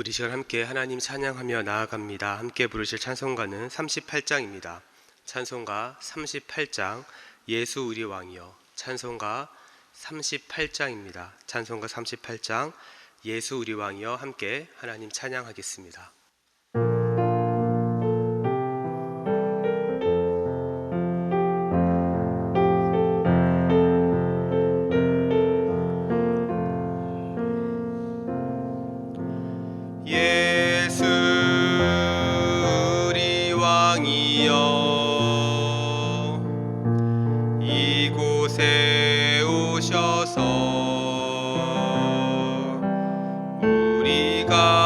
우리 시간 함께 하나님 찬양하며 나아갑니다. 함께 부르실 찬송가는 38장입니다. 찬송가 38장 예수 우리 왕이여 찬송가 38장입니다. 찬송가 38장 예수 우리 왕이여 함께 하나님 찬양하겠습니다. 우리가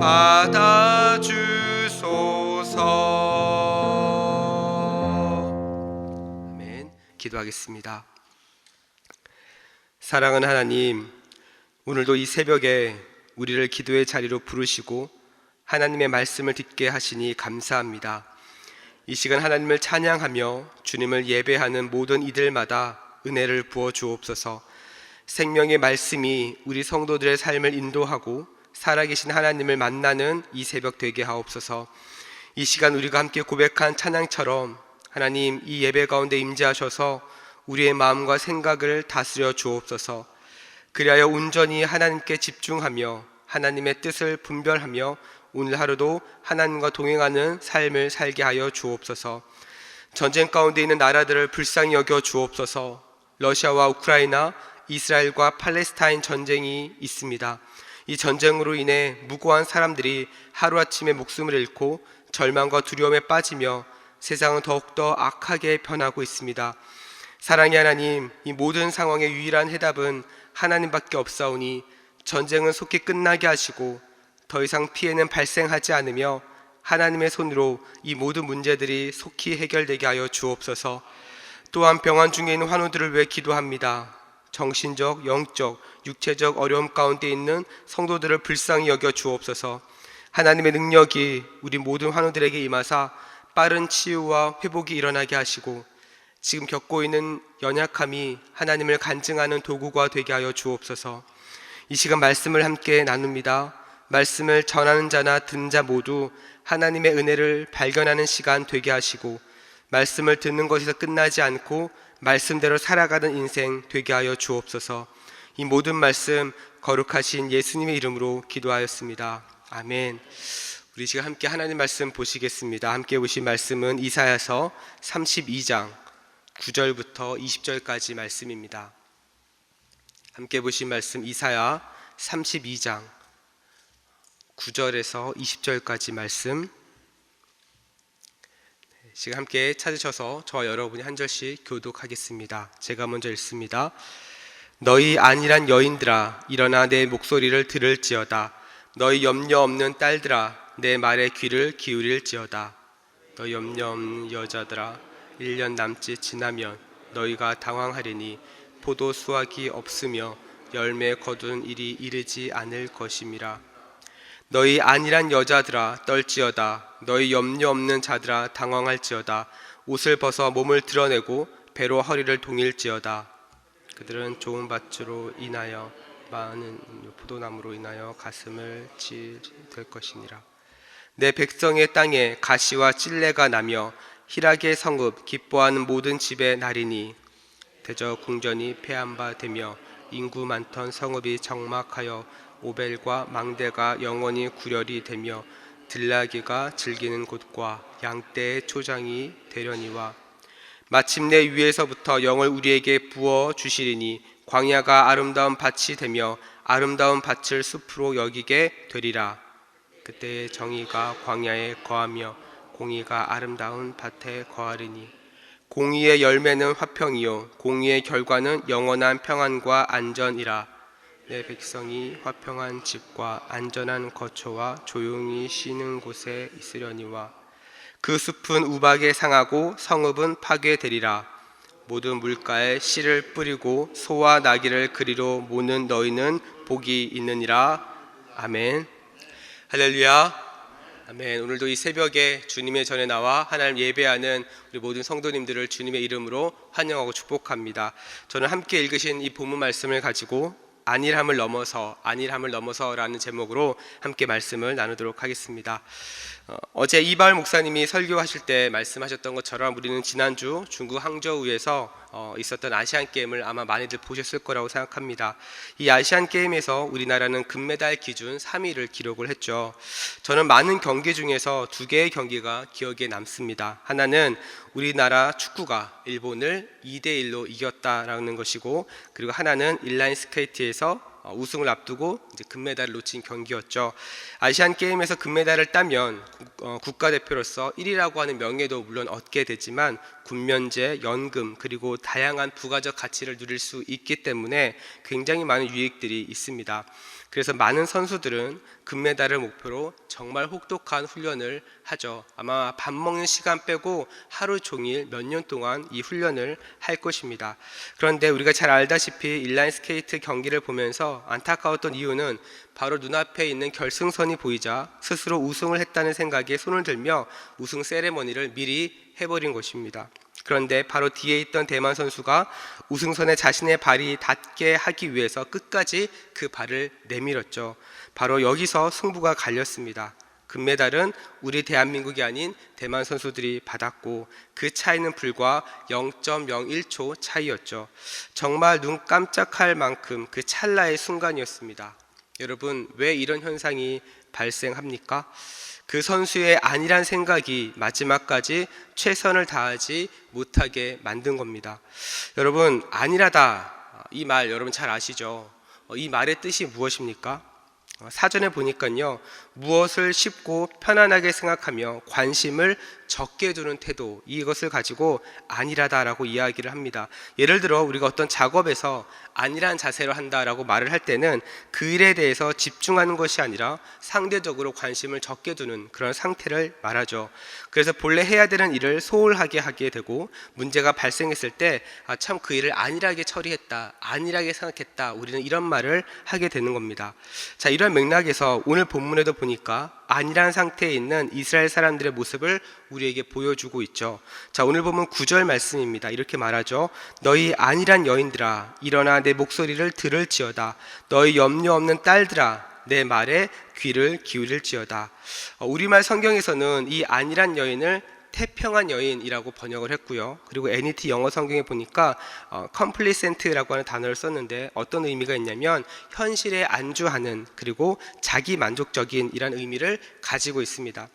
받아 주소서 아멘 기도하겠습니다 사랑하는 하나님, 오늘도 이 새벽에 우리를 기도의 자리로 부르시고 하나님의 말씀을 듣게 하시니 감사합니다. 이 시간 하나님을 찬양하며 주님을 예배하는 모든 이들마다 은혜를 부어 주옵소서. 생명의 말씀이 우리 성도들의 삶을 인도하고 살아계신 하나님을 만나는 이 새벽 되게 하옵소서. 이 시간 우리가 함께 고백한 찬양처럼 하나님 이 예배 가운데 임재하셔서 우리의 마음과 생각을 다스려 주옵소서. 그리하여 온전히 하나님께 집중하며 하나님의 뜻을 분별하며 오늘 하루도 하나님과 동행하는 삶을 살게 하여 주옵소서. 전쟁 가운데 있는 나라들을 불쌍히 여겨 주옵소서. 러시아와 우크라이나, 이스라엘과 팔레스타인 전쟁이 있습니다. 이 전쟁으로 인해 무고한 사람들이 하루아침에 목숨을 잃고 절망과 두려움에 빠지며 세상은 더욱더 악하게 변하고 있습니다. 사랑의 하나님, 이 모든 상황의 유일한 해답은 하나님밖에 없사오니 전쟁은 속히 끝나게 하시고 더 이상 피해는 발생하지 않으며 하나님의 손으로 이 모든 문제들이 속히 해결되게 하여 주옵소서. 또한 병환 중에 있는 환우들을 위해 기도합니다. 정신적, 영적, 육체적 어려움 가운데 있는 성도들을 불쌍히 여겨 주옵소서. 하나님의 능력이 우리 모든 환우들에게 임하사 빠른 치유와 회복이 일어나게 하시고 지금 겪고 있는 연약함이 하나님을 간증하는 도구가 되게 하여 주옵소서. 이 시간 말씀을 함께 나눕니다. 말씀을 전하는 자나 듣는 자 모두 하나님의 은혜를 발견하는 시간 되게 하시고 말씀을 듣는 것에서 끝나지 않고 말씀대로 살아가는 인생 되게 하여 주옵소서. 이 모든 말씀 거룩하신 예수님의 이름으로 기도하였습니다. 아멘. 우리 지금 함께 하나님 말씀 보시겠습니다. 함께 보신 말씀은 이사야서 32장 9절부터 20절까지 말씀입니다. 함께 보신 말씀 이사야 32장 9절에서 20절까지 말씀 네, 지금 함께 찾으셔서 저와 여러분이 한 절씩 교독하겠습니다. 제가 먼저 읽습니다. 너희 안일한 여인들아 일어나 내 목소리를 들을지어다. 너희 염려 없는 딸들아 내 말에 귀를 기울일지어다. 너희 염려 없는 여자들아 1년 남짓 지나면 너희가 당황하리니 포도 수확이 없으며 열매 거둔 일이 이르지 않을 것임이라. 너희 안일한 여자들아 떨지어다. 너희 염려 없는 자들아 당황할지어다. 옷을 벗어 몸을 드러내고 배로 허리를 동일지어다 그들은 좋은 밭으로 인하여 많은 포도나무로 인하여 가슴을 찌될 것이니라. 내 백성의 땅에 가시와 찔레가 나며 희락의 성읍 기뻐하는 모든 집의 날이니 대저 궁전이 폐한 바 되며 인구 많던 성읍이 적막하여 오벨과 망대가 영원히 구렬이 되며 들나귀가 즐기는 곳과 양떼의 초장이 되려니와 마침내 위에서부터 영을 우리에게 부어 주시리니 광야가 아름다운 밭이 되며 아름다운 밭을 숲으로 여기게 되리라. 그때 정의가 광야에 거하며 공의가 아름다운 밭에 거하리니 공의의 열매는 화평이요 공의의 결과는 영원한 평안과 안전이라. 내 백성이 화평한 집과 안전한 거처와 조용히 쉬는 곳에 있으려니와 그 숲은 우박에 상하고 성읍은 파괴되리라 모든 물가에 씨를 뿌리고 소와 나귀를 그리로 모는 너희는 복이 있느니라 아멘 할렐루야 아멘. 오늘도 이 새벽에 주님의 전에 나와 하나님 예배하는 우리 모든 성도님들을 주님의 이름으로 환영하고 축복합니다. 저는 함께 읽으신 이 본문 말씀을 가지고 안일함을 넘어서 안일함을 넘어서라는 제목으로 함께 말씀을 나누도록 하겠습니다. 어, 어제 이발 목사님이 설교하실 때 말씀하셨던 것처럼 우리는 지난주 중국 항저우에서 어, 있었던 아시안 게임을 아마 많이들 보셨을 거라고 생각합니다. 이 아시안 게임에서 우리나라는 금메달 기준 3위를 기록을 했죠. 저는 많은 경기 중에서 두 개의 경기가 기억에 남습니다. 하나는 우리나라 축구가 일본을 2대 1로 이겼다라는 것이고 그리고 하나는 인라인 스케이트에서 어, 우승을 앞두고 이제 금메달을 놓친 경기였죠. 아시안 게임에서 금메달을 따면 국- 어, 국가대표로서 1위라고 하는 명예도 물론 얻게 되지만 군면제, 연금 그리고 다양한 부가적 가치를 누릴 수 있기 때문에 굉장히 많은 유익들이 있습니다. 그래서 많은 선수들은 금메달을 목표로 정말 혹독한 훈련을 하죠. 아마 밥 먹는 시간 빼고 하루 종일 몇 년 동안 이 훈련을 할 것입니다. 그런데 우리가 잘 알다시피 인라인 스케이트 경기를 보면서 안타까웠던 이유는 바로 눈앞에 있는 결승선이 보이자 스스로 우승을 했다는 생각에 손을 들며 우승 세레머니를 미리 해버린 것입니다. 그런데 바로 뒤에 있던 대만 선수가 우승선에 자신의 발이 닿게 하기 위해서 끝까지 그 발을 내밀었죠. 바로 여기서 승부가 갈렸습니다. 금메달은 우리 대한민국이 아닌 대만 선수들이 받았고 그 차이는 불과 0.01초 차이였죠. 정말 눈 깜짝할 만큼 그 찰나의 순간이었습니다. 여러분, 왜 이런 현상이 발생합니까? 그 선수의 안일한 생각이 마지막까지 최선을 다하지 못하게 만든 겁니다. 여러분, 안일하다. 이 말 여러분 잘 아시죠? 어, 이 말의 뜻이 무엇입니까? 어, 사전에 보니까요, 무엇을 쉽고 편안하게 생각하며 관심을 적게 두는 태도, 이것을 가지고 안일하다라고 이야기를 합니다. 예를 들어, 우리가 어떤 작업에서 안일한 자세로 한다라고 말을 할 때는 그 일에 대해서 집중하는 것이 아니라 상대적으로 관심을 적게 두는 그런 상태를 말하죠. 그래서 본래 해야 되는 일을 소홀하게 하게 되고 문제가 발생했을 때, 아, 참그 일을 안일하게 처리했다, 안일하게 생각했다, 우리는 이런 말을 하게 되는 겁니다. 자, 이런 맥락에서 오늘 본문에도 보니까 안일한 상태에 있는 이스라엘 사람들의 모습을 우리에게 보여주고 있죠. 자, 오늘 보면 9절 말씀입니다. 이렇게 말하죠. 너희 안일한 여인들아, 일어나 내 목소리를 들을지어다. 너희 염려 없는 딸들아, 내 말에 귀를 기울일지어다. 어, 우리말 성경에서는 이 안일한 여인을 태평한 여인이라고 번역을 했고요. 그리고 NET 영어 성경에 보니까 어, complacent라고 하는 단어를 썼는데 어떤 의미가 있냐면 현실에 안주하는 그리고 자기 만족적인 이란 의미를 가지고 있습니다.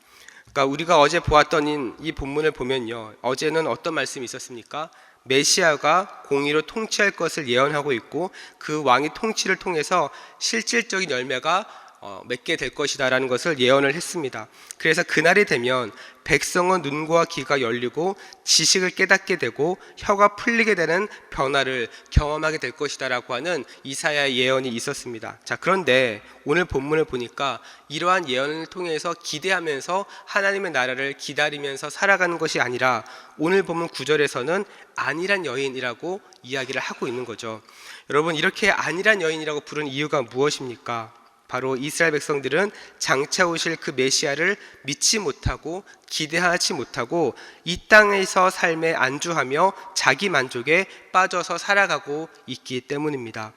그러니까 우리가 어제 보았던 이 본문을 보면요. 어제는 어떤 말씀이 있었습니까? 메시아가 공의로 통치할 것을 예언하고 있고 그 왕이 통치를 통해서 실질적인 열매가 어, 맺게 될 것이다라는 것을 예언을 했습니다. 그래서 그날이 되면 백성은 눈과 귀가 열리고 지식을 깨닫게 되고 혀가 풀리게 되는 변화를 경험하게 될 것이다라고 하는 이사야의 예언이 있었습니다. 자, 그런데 오늘 본문을 보니까 이러한 예언을 통해서 기대하면서 하나님의 나라를 기다리면서 살아가는 것이 아니라 오늘 본문 9절에서는 안일한 여인이라고 이야기를 하고 있는 거죠. 여러분, 이렇게 안일한 여인이라고 부른 이유가 무엇입니까? 바로 이스라엘 백성들은 장차 오실 그 메시아를 믿지 못하고 기대하지 못하고 이 땅에서 삶에 안주하며 자기 만족에 빠져서 살아가고 있기 때문입니다.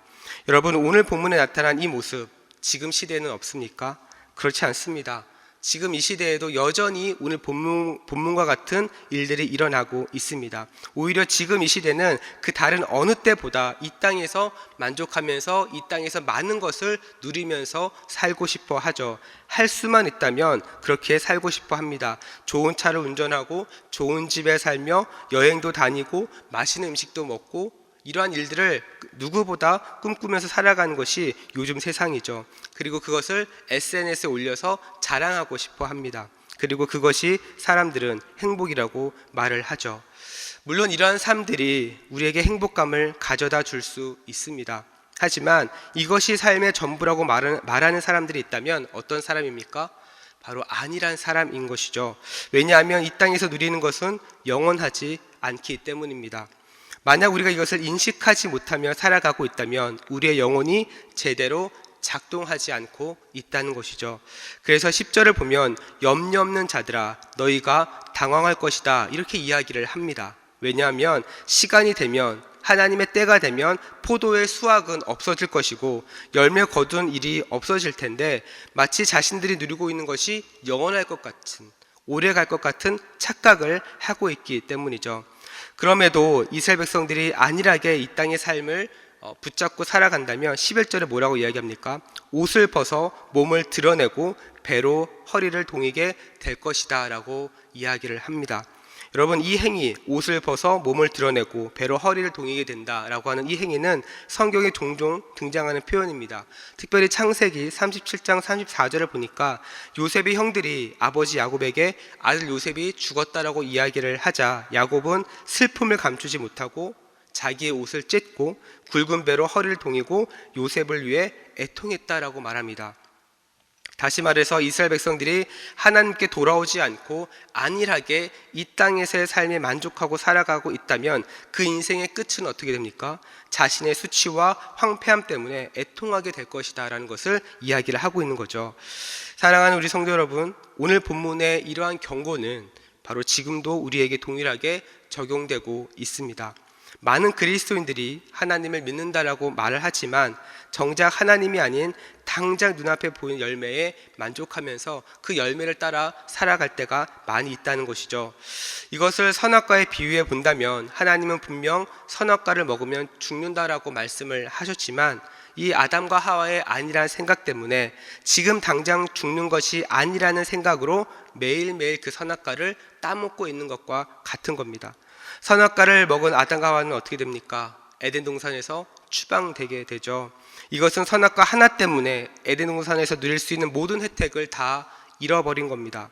여러분 오늘 본문에 나타난 이 모습 지금 시대에는 없습니까? 그렇지 않습니다. 지금 이 시대에도 여전히 오늘 본문, 본문과 같은 일들이 일어나고 있습니다. 오히려 지금 이 시대는 그 다른 어느 때보다 이 땅에서 만족하면서 이 땅에서 많은 것을 누리면서 살고 싶어 하죠. 할 수만 있다면 그렇게 살고 싶어 합니다. 좋은 차를 운전하고 좋은 집에 살며 여행도 다니고 맛있는 음식도 먹고 이러한 일들을 누구보다 꿈꾸면서 살아가는 것이 요즘 세상이죠. 그리고 그것을 SNS에 올려서 자랑하고 싶어 합니다. 그리고 그것이 사람들은 행복이라고 말을 하죠. 물론 이러한 삶들이 우리에게 행복감을 가져다 줄 수 있습니다. 하지만 이것이 삶의 전부라고 말하는 사람들이 있다면 어떤 사람입니까? 바로 아니란 사람인 것이죠. 왜냐하면 이 땅에서 누리는 것은 영원하지 않기 때문입니다. 만약 우리가 이것을 인식하지 못하며 살아가고 있다면 우리의 영혼이 제대로 작동하지 않고 있다는 것이죠. 그래서 10절을 보면 염려 없는 자들아 너희가 당황할 것이다 이렇게 이야기를 합니다. 왜냐하면 시간이 되면 하나님의 때가 되면 포도의 수확은 없어질 것이고 열매 거둔 일이 없어질 텐데 마치 자신들이 누리고 있는 것이 영원할 것 같은 오래 갈 것 같은 착각을 하고 있기 때문이죠. 그럼에도 이스라엘 백성들이 안일하게 이 땅의 삶을 어, 붙잡고 살아간다면 11절에 뭐라고 이야기합니까? 옷을 벗어 몸을 드러내고 배로 허리를 동이게 될 것이다 라고 이야기를 합니다. 여러분 이 행위 옷을 벗어 몸을 드러내고 배로 허리를 동이게 된다라고 하는 이 행위는 성경에 종종 등장하는 표현입니다. 특별히 창세기 37장 34절을 보니까 요셉의 형들이 아버지 야곱에게 아들 요셉이 죽었다라고 이야기를 하자 야곱은 슬픔을 감추지 못하고 자기의 옷을 찢고 굵은 배로 허리를 동이고 요셉을 위해 애통했다라고 말합니다. 다시 말해서 이스라엘 백성들이 하나님께 돌아오지 않고 안일하게 이 땅에서의 삶에 만족하고 살아가고 있다면 그 인생의 끝은 어떻게 됩니까? 자신의 수치와 황폐함 때문에 애통하게 될 것이다라는 것을 이야기를 하고 있는 거죠. 사랑하는 우리 성도 여러분, 오늘 본문의 이러한 경고는 바로 지금도 우리에게 동일하게 적용되고 있습니다. 많은 그리스도인들이 하나님을 믿는다라고 말을 하지만 정작 하나님이 아닌 당장 눈앞에 보이는 열매에 만족하면서 그 열매를 따라 살아갈 때가 많이 있다는 것이죠. 이것을 선악과에 비유해 본다면 하나님은 분명 선악과를 먹으면 죽는다라고 말씀을 하셨지만 이 아담과 하와의 아니라는 생각 때문에 지금 당장 죽는 것이 아니라는 생각으로 매일매일 그 선악과를 따먹고 있는 것과 같은 겁니다. 선악과를 먹은 아담과 하와는 어떻게 됩니까? 에덴 동산에서 추방되게 되죠. 이것은 선악과 하나 때문에 에덴 동산에서 누릴 수 있는 모든 혜택을 다 잃어버린 겁니다.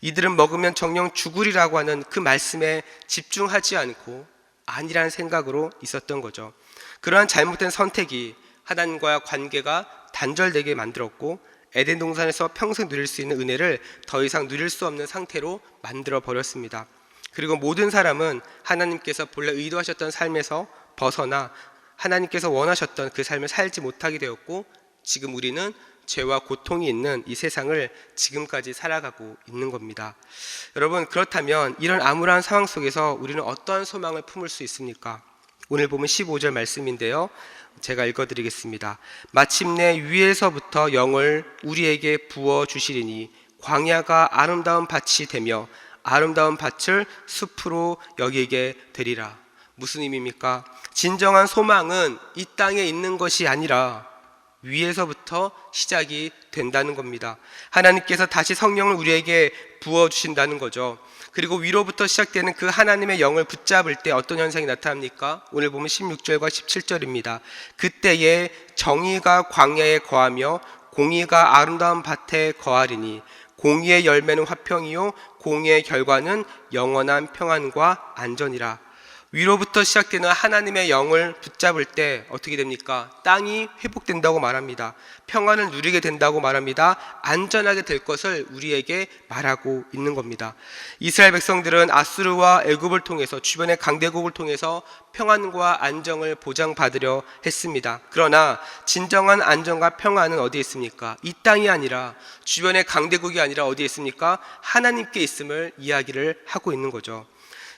이들은 먹으면 정령 죽으리라고 하는 그 말씀에 집중하지 않고 아니라는 생각으로 있었던 거죠. 그러한 잘못된 선택이 하나님과의 관계가 단절되게 만들었고 에덴 동산에서 평생 누릴 수 있는 은혜를 더 이상 누릴 수 없는 상태로 만들어 버렸습니다. 그리고 모든 사람은 하나님께서 본래 의도하셨던 삶에서 벗어나 하나님께서 원하셨던 그 삶을 살지 못하게 되었고 지금 우리는 죄와 고통이 있는 이 세상을 지금까지 살아가고 있는 겁니다. 여러분 그렇다면 이런 암울한 상황 속에서 우리는 어떠한 소망을 품을 수 있습니까? 오늘 보면 15절 말씀인데요. 제가 읽어드리겠습니다. 마침내 위에서부터 영을 우리에게 부어 주시리니 광야가 아름다운 밭이 되며 아름다운 밭을 숲으로 여기게 되리라. 무슨 의미입니까? 진정한 소망은 이 땅에 있는 것이 아니라 위에서부터 시작이 된다는 겁니다. 하나님께서 다시 성령을 우리에게 부어 주신다는 거죠. 그리고 위로부터 시작되는 그 하나님의 영을 붙잡을 때 어떤 현상이 나타납니까? 오늘 보면 16절과 17절입니다. 그때에 정의가 광야에 거하며 공의가 아름다운 밭에 거하리니 공의의 열매는 화평이요 공의의 결과는 영원한 평안과 안전이라. 위로부터 시작되는 하나님의 영을 붙잡을 때 어떻게 됩니까? 땅이 회복된다고 말합니다. 평안을 누리게 된다고 말합니다. 안전하게 될 것을 우리에게 말하고 있는 겁니다. 이스라엘 백성들은 아수르와 애굽을 통해서 주변의 강대국을 통해서 평안과 안정을 보장받으려 했습니다. 그러나 진정한 안정과 평안은 어디에 있습니까? 이 땅이 아니라 주변의 강대국이 아니라 어디에 있습니까? 하나님께 있음을 이야기를 하고 있는 거죠.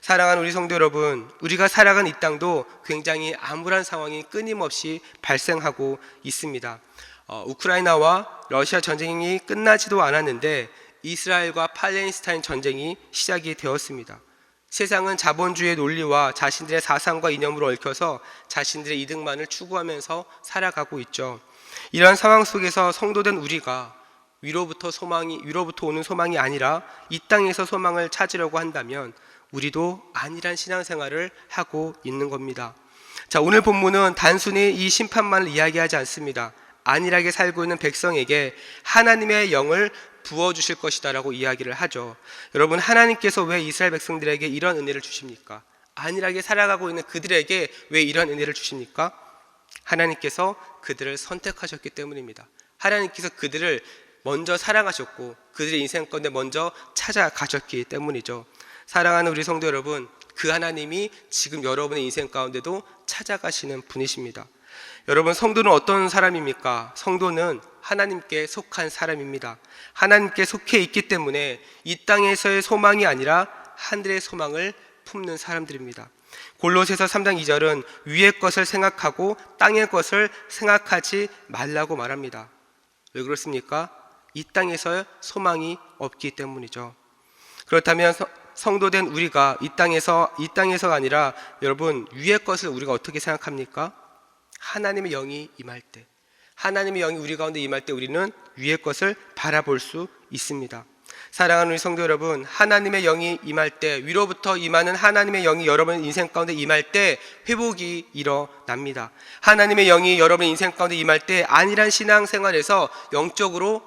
사랑하는 우리 성도 여러분, 우리가 살아간 이 땅도 굉장히 암울한 상황이 끊임없이 발생하고 있습니다. 어, 우크라이나와 러시아 전쟁이 끝나지도 않았는데 이스라엘과 팔레스타인 전쟁이 시작이 되었습니다. 세상은 자본주의 논리와 자신들의 사상과 이념으로 얽혀서 자신들의 이득만을 추구하면서 살아가고 있죠. 이러한 상황 속에서 성도된 우리가 위로부터 소망이 위로부터 오는 소망이 아니라 이 땅에서 소망을 찾으려고 한다면 우리도 안일한 신앙생활을 하고 있는 겁니다. 자, 오늘 본문은 단순히 이 심판만을 이야기하지 않습니다. 안일하게 살고 있는 백성에게 하나님의 영을 부어 주실 것이다라고 이야기를 하죠. 여러분, 하나님께서 왜 이스라엘 백성들에게 이런 은혜를 주십니까? 안일하게 살아가고 있는 그들에게 왜 이런 은혜를 주십니까? 하나님께서 그들을 선택하셨기 때문입니다. 하나님께서 그들을 먼저 사랑하셨고 그들의 인생 가운데 먼저 찾아가셨기 때문이죠. 사랑하는 우리 성도 여러분, 그 하나님이 지금 여러분의 인생 가운데도 찾아가시는 분이십니다. 여러분, 성도는 어떤 사람입니까? 성도는 하나님께 속한 사람입니다. 하나님께 속해 있기 때문에 이 땅에서의 소망이 아니라 하늘의 소망을 품는 사람들입니다. 골로새서 3장 2절은 위의 것을 생각하고 땅의 것을 생각하지 말라고 말합니다. 왜 그렇습니까? 이 땅에서 소망이 없기 때문이죠. 그렇다면 성도된 우리가 이 땅에서 이 땅에서가 아니라 여러분 위의 것을 우리가 어떻게 생각합니까? 하나님의 영이 임할 때 하나님의 영이 우리 가운데 임할 때 우리는 위의 것을 바라볼 수 있습니다. 사랑하는 우리 성도 여러분, 하나님의 영이 임할 때 위로부터 임하는 하나님의 영이 여러분 인생 가운데 임할 때 회복이 일어납니다. 하나님의 영이 여러분 인생 가운데 임할 때 안일한 신앙 생활에서 영적으로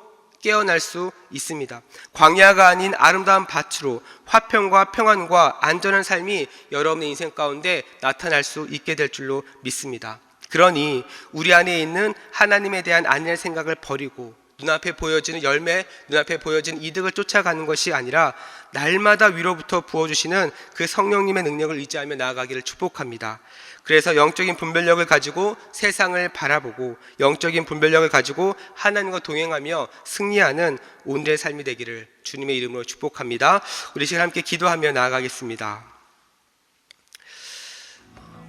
깨어날 수 있습니다. 광야가 아닌 아름다운 밭으로 화평과 평안과 안전한 삶이 여러분의 인생 가운데 나타날 수 있게 될 줄로 믿습니다. 그러니 우리 안에 있는 하나님에 대한 안일한 생각을 버리고 눈앞에 보여지는 열매, 눈앞에 보여지는 이득을 쫓아가는 것이 아니라 날마다 위로부터 부어주시는 그 성령님의 능력을 의지하며 나아가기를 축복합니다. 그래서 영적인 분별력을 가지고 세상을 바라보고 영적인 분별력을 가지고 하나님과 동행하며 승리하는 오늘의 삶이 되기를 주님의 이름으로 축복합니다. 우리 시간 함께 기도하며 나아가겠습니다.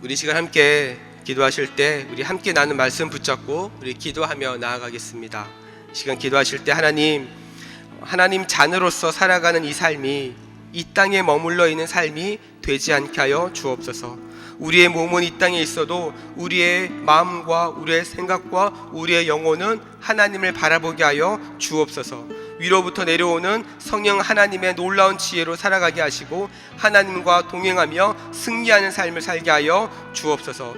우리 시간 함께 기도하실 때 우리 함께 나눈 말씀 붙잡고 우리 기도하며 나아가겠습니다. 시간 기도하실 때 하나님 하나님 자녀로서 살아가는 이 삶이 이 땅에 머물러 있는 삶이 되지 않게 하여 주옵소서. 우리의 몸은 이 땅에 있어도 우리의 마음과 우리의 생각과 우리의 영혼은 하나님을 바라보게 하여 주옵소서. 위로부터 내려오는 성령 하나님의 놀라운 지혜로 살아가게 하시고 하나님과 동행하며 승리하는 삶을 살게 하여 주옵소서.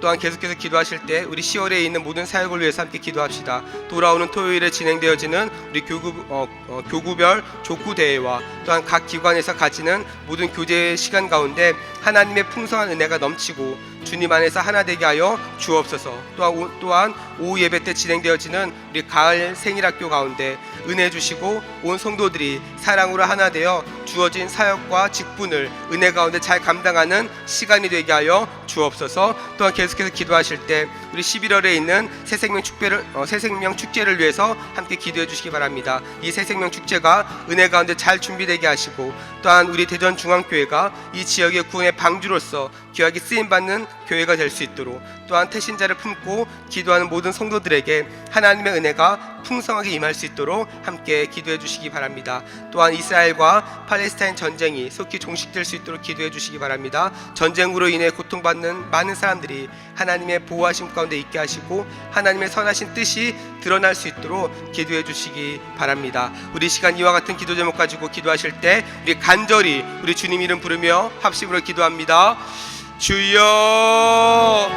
또한 계속해서 기도하실 때 우리 10월에 있는 모든 사역을 위해서 함께 기도합시다. 돌아오는 토요일에 진행되어지는 우리 교구, 어, 어, 교구별 족구 대회와 또한 각 기관에서 가지는 모든 교제 시간 가운데 하나님의 풍성한 은혜가 넘치고 주님 안에서 하나 되게 하여 주옵소서. 또한, 오, 또한 오후 예배 때 진행되어지는 우리 가을 생일학교 가운데 은혜 주시고 온 성도들이 사랑으로 하나 되어 주어진 사역과 직분을 은혜 가운데 잘 감당하는 시간이 되게 하여 주옵소서. 또한 계속해서 기도하실 때 우리 11월에 있는 새생명 축제를 어, 새생명 축제를 위해서 함께 기도해 주시기 바랍니다. 이 새생명 축제가 은혜 가운데 잘 준비되게 하시고 또한 우리 대전 중앙교회가 이 지역의 구원의 방주로서 귀하게 쓰임 받는 교회가 될 수 있도록 또한 태신자를 품고 기도하는 모든 성도들에게 하나님의 은혜가 풍성하게 임할 수 있도록 함께 기도해 주시기 바랍니다. 또한 이스라엘과 팔레스타인 전쟁이 속히 종식될 수 있도록 기도해 주시기 바랍니다. 전쟁으로 인해 고통받는 많은 사람들이 하나님의 보호하심 가운데 있게 하시고 하나님의 선하신 뜻이 드러날 수 있도록 기도해 주시기 바랍니다. 우리 시간 이와 같은 기도 제목 가지고 기도하실 때 우리 간절히 우리 주님 이름 부르며 합심으로 기도합니다. 주여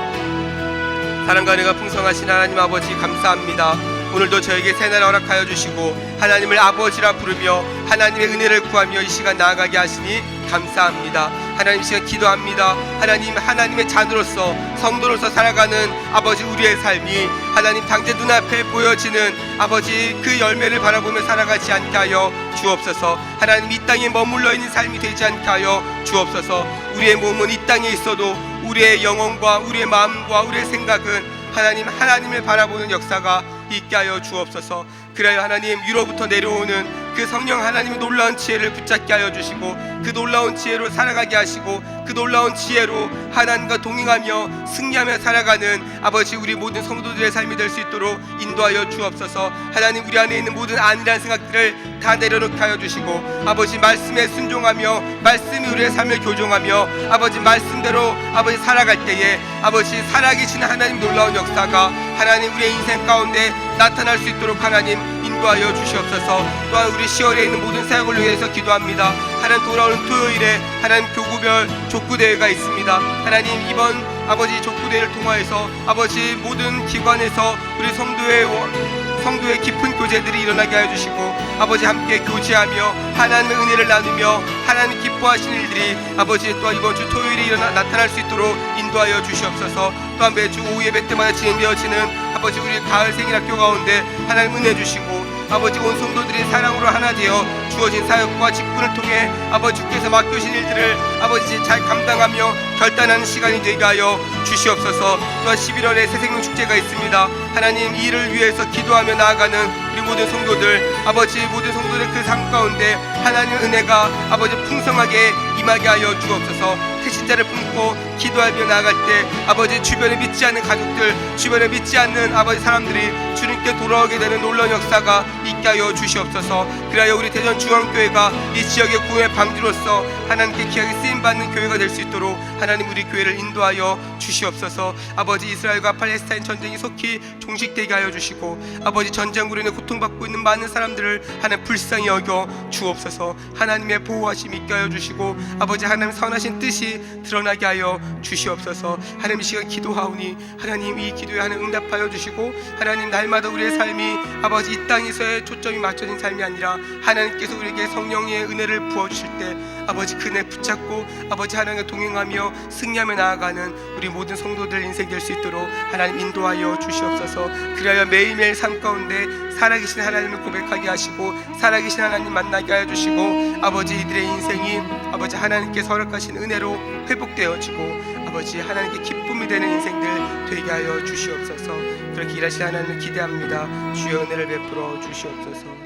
사랑과 은혜가 풍성하신 하나님 아버지 감사합니다. 오늘도 저에게 새날 허락하여 주시고 하나님을 아버지라 부르며 하나님의 은혜를 구하며 이 시간 나아가게 하시니 감사합니다. 하나님 이 시간 기도합니다. 하나님 하나님의 자녀로서 성도로서 살아가는 아버지 우리의 삶이 하나님 당장 눈앞에 보여지는 아버지 그 열매를 바라보며 살아가지 않게 하여 주옵소서. 하나님 이 땅에 머물러 있는 삶이 되지 않게 하여 주옵소서. 우리의 몸은 이 땅에 있어도 우리의 영혼과 우리의 마음과 우리의 생각은 하나님 하나님을 바라보는 역사가 있게 하여 주옵소서. 그래야 하나님 위로부터 내려오는 그 성령 하나님의 놀라운 지혜를 붙잡게 하여 주시고 그 놀라운 지혜로 살아가게 하시고 그 놀라운 지혜로 하나님과 동행하며 승리하며 살아가는 아버지 우리 모든 성도들의 삶이 될 수 있도록 인도하여 주옵소서. 하나님 우리 안에 있는 모든 안일한 생각들을 다 내려놓게 하여 주시고 아버지 말씀에 순종하며 말씀이 우리의 삶을 교정하며 아버지 말씀대로 아버지 살아갈 때에 아버지 살아계신 하나님 놀라운 역사가 하나님 우리의 인생 가운데 나타날 수 있도록 하나님 인도하여 주시옵소서. 또한 우리 10월에 있는 모든 사역을 위해서 기도합니다. 하나님 돌아오는 토요일에 하나님 교구별 족구대회가 있습니다. 하나님 이번 아버지 족구대회를 통하여서 아버지 모든 기관에서 우리 성도의 원- 성도의 깊은 교제들이 일어나게 하여 주시고 아버지 함께 교제하며 하나님의 은혜를 나누며 하나님 기뻐하시는 일들이 아버지 또한 이번 주 토요일에 일어나 나타날 수 있도록 인도하여 주시옵소서. 또한 매주 오후 예배 때마다 진행되어지는 아버지 우리 가을 생일 학교 가운데 하나님 은혜 주시고 아버지 온 성도들이 사랑으로 하나 되어 주어진 사역과 직분을 통해 아버지 주께서 맡겨주신 일들을 아버지 잘 감당하며 결단하는 시간이 되게 하여 주시옵소서. 또한 11월에 새생명 축제가 있습니다 하나님 이 일을 위해서 기도하며 나아가는 우리 모든 성도들 아버지 모든 성도들 그 삶 가운데 하나님의 은혜가 아버지 풍성하게 임하게 하여 주옵소서. 택신자를 품고 기도하며 나아갈 때 아버지 주변에 믿지 않는 가족들 주변에 믿지 않는 아버지 사람들이 주님께 돌아오게 되는 놀라운 역사가 있게 하여 주시옵소서. 그리하여 우리 대전 중앙교회가 이 지역의 구원의 방주로서 하나님께 귀하게 쓰임받는 교회가 될 수 있도록 하나님 우리 교회를 인도하여 주시옵소서. 아버지 이스라엘과 팔레스타인 전쟁이 속히 종식되게 하여 주시고 아버지 전쟁으로 인해 고통받고 있는 많은 사람들을 하나님 불쌍히 여겨 주옵소서. 하나님의 보호하심 있게 하여 주시고 아버지 하나님 선하신 뜻이 드러나게 하여 주시옵소서. 하나님 이 시간 기도하오니 하나님 이 기도에 하나님 응답하여 주시고 하나님 날마다 우리의 삶이 아버지 이 땅에서의 초점이 맞춰진 삶이 아니라 하나님께서 우리에게 성령의 은혜를 부어주실 때 아버지 그네 붙잡고 아버지 하나님과 동행하며 승리하며 나아가는 우리 모든 성도들 인생 될 수 있도록 하나님 인도하여 주시옵소서 그리하여 매일매일 삶 가운데 살아계신 하나님을 고백하게 하시고 살아계신 하나님 만나게 하여 주시고 아버지 이들의 인생이 아버지 하나님께서 허락하신 은혜로 회복되어지고 아버지 하나님께 기쁨이 되는 인생들 되게 하여 주시옵소서. 그렇게 일하실 하나님을 기대합니다. 주여 은혜를 베풀어 주시옵소서.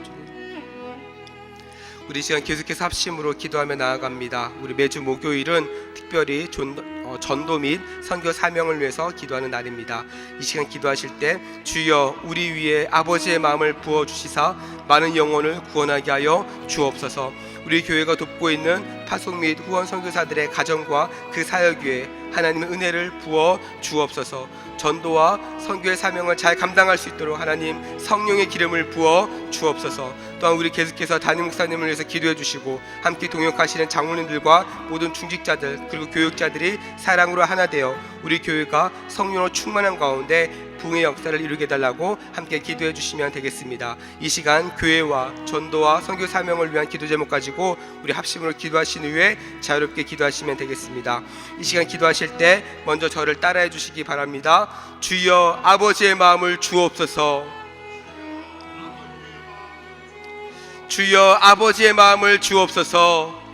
우리 시간 계속해서 합심으로 기도하며 나아갑니다. 우리 매주 목요일은 특별히 존- 어, 전도 및 선교 사명을 위해서 기도하는 날입니다. 이 시간 기도하실 때 주여 우리 위에 아버지의 마음을 부어 주시사 많은 영혼을 구원하게 하여 주옵소서. 우리 교회가 돕고 있는 파송 및 후원 선교사들의 가정과 그 사역 위에 하나님의 은혜를 부어 주옵소서. 전도와 선교의 사명을 잘 감당할 수 있도록 하나님 성령의 기름을 부어 주옵소서. 또한 우리 계속해서 담임 목사님을 위해서 기도해 주시고 함께 동역하시는 장로님들과 모든 중직자들 그리고 교육자들이 사랑으로 하나 되어 우리 교회가 성령으로 충만한 가운데 부흥의 역사를 이루게 달라고 함께 기도해 주시면 되겠습니다. 이 시간 교회와 전도와 선교 사명을 위한 기도 제목 가지고 우리 합심으로 기도하신 후에 자유롭게 기도하시면 되겠습니다. 이 시간 기도하실 때 먼저 저를 따라해 주시기 바랍니다. 주여 아버지의 마음을 주옵소서. 주여 아버지의 마음을 주옵소서.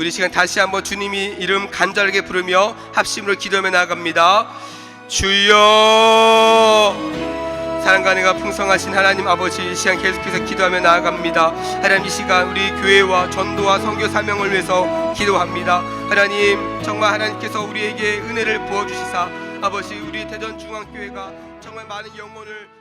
우리 시간 다시 한번 주님이 이름 간절하게 부르며 합심으로 기도하며 나아갑니다. 주여 사랑과 은혜가 풍성하신 하나님 아버지 이 시간 계속해서 기도하며 나아갑니다. 하나님 이 시간 우리 교회와 전도와 선교 사명을 위해서 기도합니다. 하나님 정말 하나님께서 우리에게 은혜를 부어 주시사 아버지 우리 대전 중앙교회가 정말 많은 영혼을